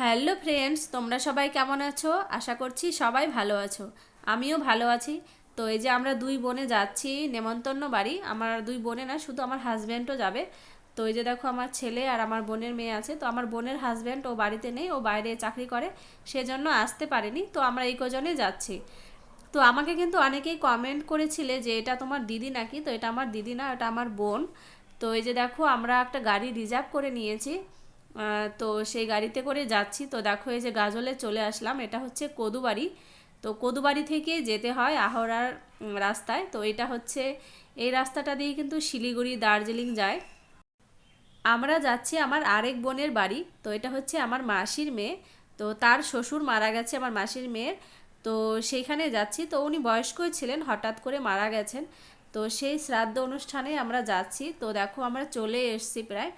Hello friends, তোমরা সবাই কেমন আছো? আশা করছি সবাই ভালো আছো। আমিও ভালো আছি। তো এই যে আমরা দুই বোনে যাচ্ছি, নেমন্তন্ন বাড়ি। আমার দুই বোনে না, শুধু আমার হাজব্যান্ডও যাবে। তো এই যে দেখো আমার ছেলে আর আমার বোনের মেয়ে আছে। তো আমার বোনের হাজব্যান্ড ও বাড়িতে নেই, ও বাইরে চাকরি করে, সেজন্য আসতে পারেনি। তো আমরা এই কজনে যাচ্ছি। তো আমাকে কিন্তু অনেকেই কমেন্ট করেছিলে যে এটা তোমার দিদি নাকি? তো এটা আমার দিদি না, এটা আমার বোন। তো এই যে দেখো আমরা একটা গাড়ি রিজার্ভ করে নিয়েছি। তো সেই গাড়িতে করে যাচ্ছি। তো দেখো, এই যে গাজলে চলে আসলাম। এটা হচ্ছে কদুবাড়ি। তো কদুবাড়ি থেকে যেতে হয় আহরার রাস্তায়। তো এটা হচ্ছে, এই রাস্তাটা দিয়ে কিন্তু শিলিগুড়ি, দার্জিলিং যায়। আমরা যাচ্ছি আমার আরেক বোনের বাড়ি। তো এটা হচ্ছে আমার মাসির মেয়ে। তো তার শ্বশুর মারা গেছে আমার মাসির মেয়ের। তো সেইখানে যাচ্ছি। তো উনি বয়স্কই ছিলেন, হঠাৎ করে মারা গেছেন। তো সেই শ্রাদ্ধ অনুষ্ঠানে আমরা যাচ্ছি। তো দেখো, আমরা চলে এসেছি প্রায়।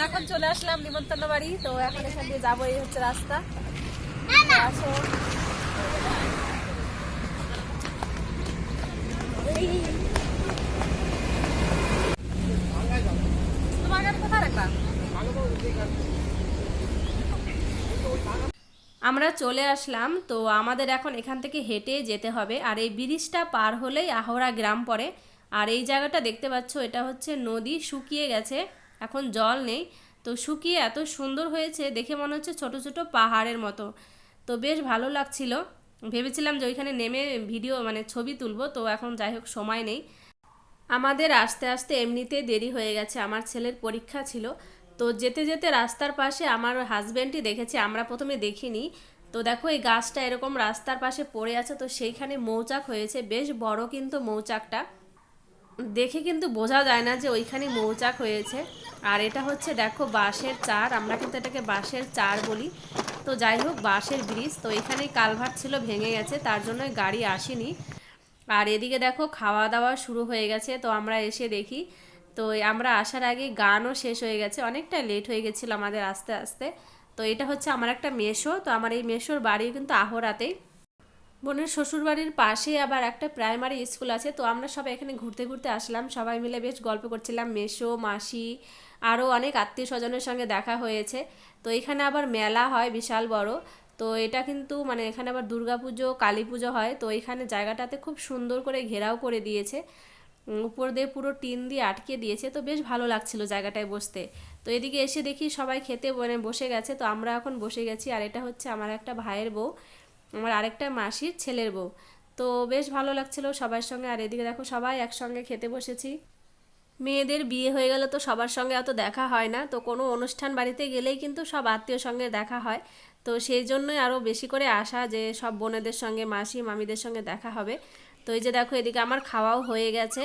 আমরা এখন চলে আসলাম নিমন্ত্রণ বাড়ি তো এখন এখান দিয়ে যাব এই হচ্ছে রাস্তা। আসো। আমরা চলে আসলাম তো আমাদের এখন এখান থেকে হেঁটে যেতে হবে। আর এই ব্রিজটা পার হলেই আহরা গ্রাম পড়ে। আর এই জায়গাটা দেখতে পাচ্ছ এটা হচ্ছে নদী শুকিয়ে গেছে। এখন জল নেই। তো শুকিয়ে এত সুন্দর হয়েছে, দেখে মনে হচ্ছে ছোট ছোট পাহাড়ের মতো। তো বেশ ভালো লাগছিল। ভেবেছিলাম যে ওইখানে নেমে ভিডিও মানে ছবি তুলবো। তো এখন যাই হোক, সময় নেই। আমাদের আস্তে আস্তে এমনিতে দেরি হয়ে গেছে। আমার ছেলের পরীক্ষা ছিল। তো যেতে যেতে রাস্তার পাশে আমার হাজব্যান্ডই দেখেছে, আমরা প্রথমে দেখিনি। তো দেখো এই গাছটা এরকম রাস্তার পাশে পড়ে আছে। তো সেইখানে মৌচাক হয়েছে। বেশ বড় কিন্তু মৌচাকটা। দেখে কিন্তু বোঝা যায় না যে ওইখানে মৌচাক হয়েছে। আর এটা হচ্ছে, দেখো, বাঁশের চার। আমরা কিন্তু এটাকে বাঁশের চার বলি। তো যাই হোক, বাঁশের ব্রিজ। তো এখানেই কালভার ছিল, ভেঙে গেছে, তার জন্য গাড়ি আসেনি। আর এদিকে দেখো খাওয়া দাওয়া শুরু হয়ে গেছে। তো আমরা এসে দেখি। তো আমরা আসার আগে গানও শেষ হয়ে গেছে। অনেকটা লেট হয়ে গেছিল আমাদের আস্তে আস্তে। তো এটা হচ্ছে আমার একটা মেশো। তো আমার এই মেশোর বাড়িও কিন্তু আহরাতেই। বোনের শ্বশুরবাড়ির পাশে আবার একটা প্রাইমারি স্কুল আছে, তো আমরা সবাই এখানে ঘুরতে ঘুরতে আসলাম। সবাই মিলে বেশ গল্প করছিলাম মেশো মাসি, আরও অনেক আত্মীয় স্বজনের সঙ্গে দেখা হয়েছে। তো এখানে আবার মেলা হয়, বিশাল বড়। তো এটা কিন্তু মানে এখানে আবার দুর্গাপুজো কালী পুজো হয়, তো এখানে জায়গাটাতে খুব সুন্দর করে ঘেরাও করে দিয়েছে। উপর দিয়ে পুরো টিন দিয়ে আটকে দিয়েছে, তো বেশ ভালো লাগছিল জায়গাটায় বসতে। তো এদিকে এসে দেখি সবাই খেতে মানে বসে গেছে, তো আমরা এখন বসে গেছি। আর এটা হচ্ছে আমার একটা ভাইয়ের বউ। আমার আরেকটা মাসির ছেলের বউ। তো বেশ ভালো লাগছিল সবার সঙ্গে। আর এদিকে দেখো সবাই একসঙ্গে খেতে বসেছি। মেয়েদের বিয়ে হয়ে গেলে তো সবার সঙ্গে অত দেখা হয় না। তো কোনো অনুষ্ঠান বাড়িতে গেলেই কিন্তু সব আত্মীয় সঙ্গে দেখা হয়। তো সেই জন্যই আরও বেশি করে আসা যে সব বোনেদের সঙ্গে, মাসি, মামিদের সঙ্গে দেখা হবে। তো এই যে দেখো এদিকে আমার খাওয়াও হয়ে গেছে।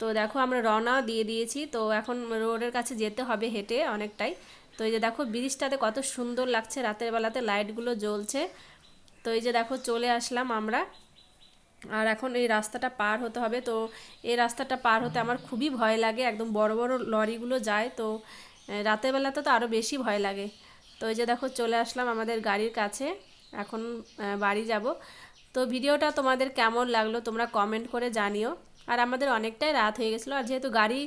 তো দেখো আমরা রওনাও দিয়ে দিয়েছি। তো এখন রোডের কাছে যেতে হবে হেঁটে অনেকটাই। তো এই যে দেখো ব্রিজটাতে কত সুন্দর লাগছে। রাতের বেলাতে লাইটগুলো জ্বলছে। তো এই যে দেখো চলে আসলাম আমরা। আর এখন এই রাস্তাটা পার হতে হবে। তো এই রাস্তাটা পার হতে আমার খুবই ভয় লাগে। একদম বড় বড় লরিগুলো যায়। তো রাতের বেলাতে তো আরও বেশি ভয় লাগে। তো এই যে দেখো চলে আসলাম আমাদের গাড়ির কাছে। এখন বাড়ি যাব। তো ভিডিওটা তোমাদের কেমন লাগল তোমরা কমেন্ট করে জানিও। আর আমাদের অনেকটাই রাত হয়ে গেছিল। আর যেহেতু গাড়ি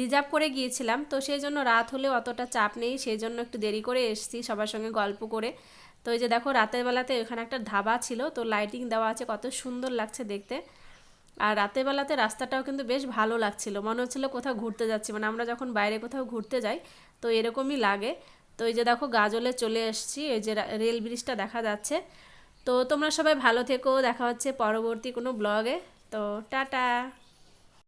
রিজার্ভ করে গিয়েছিলাম, তো সেই জন্য রাত হলেও অতটা চাপ নেই। সেই জন্য একটু দেরি করে এসেছি সবার সঙ্গে গল্প করে। তো এই যে দেখো রাতের বেলাতে ওখানে একটা ধাবা ছিল, তো লাইটিং দেওয়া আছে, কত সুন্দর লাগছে দেখতে। আর রাতের বেলাতে রাস্তাটাও কিন্তু বেশ ভালো লাগছিল। মনে হচ্ছিল কোথাও ঘুরতে যাচ্ছি মানে আমরা যখন বাইরে কোথাও ঘুরতে যাই, তো এরকমই লাগে। তো এই যে দেখো গাজলে চলে এসেছি, এই যে রেল ব্রিজটা দেখা যাচ্ছে। তো তোমরা সবাই ভালো থেকো, দেখা হচ্ছে পরবর্তী কোনো ব্লগে তো টাটা!